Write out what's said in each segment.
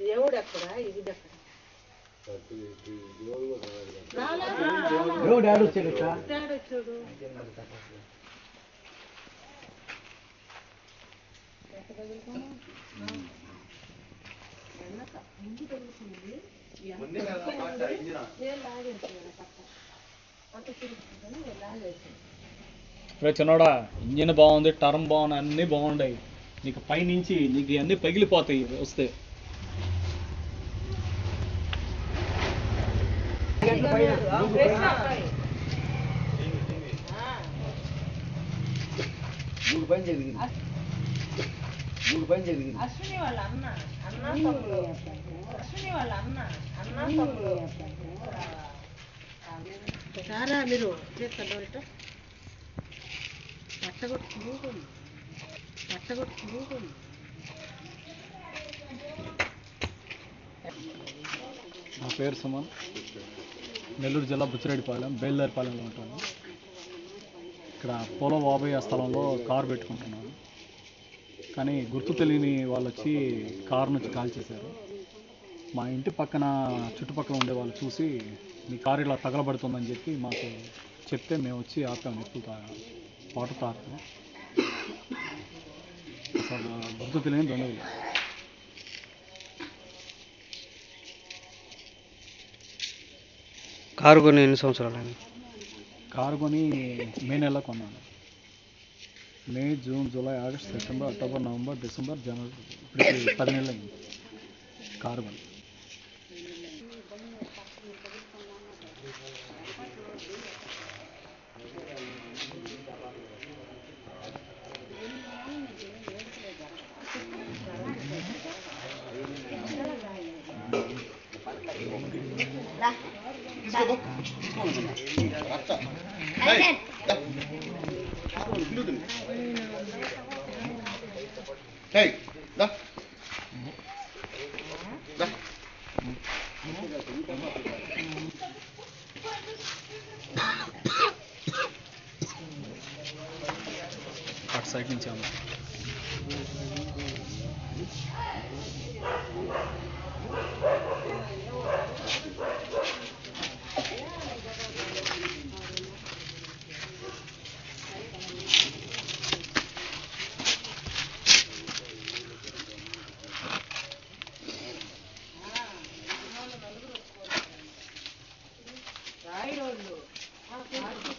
దేవుడు ఎక్కడ ఇది దేవుడు ఆడొచ్చాడు చూడు రే చిన్నోడా ఇంజిన్ బాగుంది టర్మ్ బాగుంది అన్నీ బాగున్నాయి నీకు పైనుంచి నీకు అన్నీ పగిలిపోతాయి వస్తే. మూడు పని జరిగింది మూడు పని జరిగింది అశ్విని వాళ్ళ అన్న అన్న తమ్ముడు అశ్విని వాళ్ళ అన్న అన్న తమ్ముడు సారా మీరు చేస్తారు పట్టగొట్టు పట్టగొట్టు నా పేరు సుమన్. నెల్లూరు జిల్లా బుచ్చిరెడ్డిపాలెం బయలుదేరిపాలెంలో ఉంటాను. ఇక్కడ పోలో బాబయ్య స్థలంలో కారు పెట్టుకుంటున్నాను. కానీ గుర్తు తెలియని వాళ్ళు వచ్చి కారు నుంచి కాల్ చేశారు. మా ఇంటి పక్కన చుట్టుపక్కల ఉండే వాళ్ళు చూసి మీ కారు ఇలా తగలబడుతుందని చెప్పి మాకు చెప్తే మేము వచ్చి ఆపాము ఎక్కువ తా వాటర్ తాగుతాం. అసలు గుర్తు తెలియని బంధువులు కారు కొని ఎన్ని సంవత్సరాలు కారు కొని మే నెలలో కొన్నాను. May June July August September October November December జనవరి ఇప్పటికి పది నెలలు అయింది కారు కొని. Hey, da. Da. అటు సైడ్ నుంచి అమ్మ ఇన్సూరెన్స్ ఉందా ఇన్సూరెన్స్ పెట్టాలి రాత్రి అలా వచ్చి కారు వెలుగు బాగుంది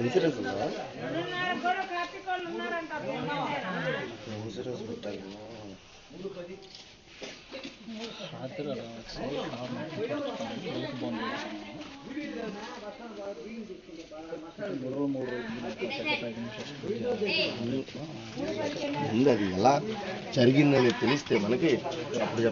ఇన్సూరెన్స్ ఉందా ఇన్సూరెన్స్ పెట్టాలి ఉంది అది ఎలా జరిగిందని తెలిస్తే మనకి అప్పుడు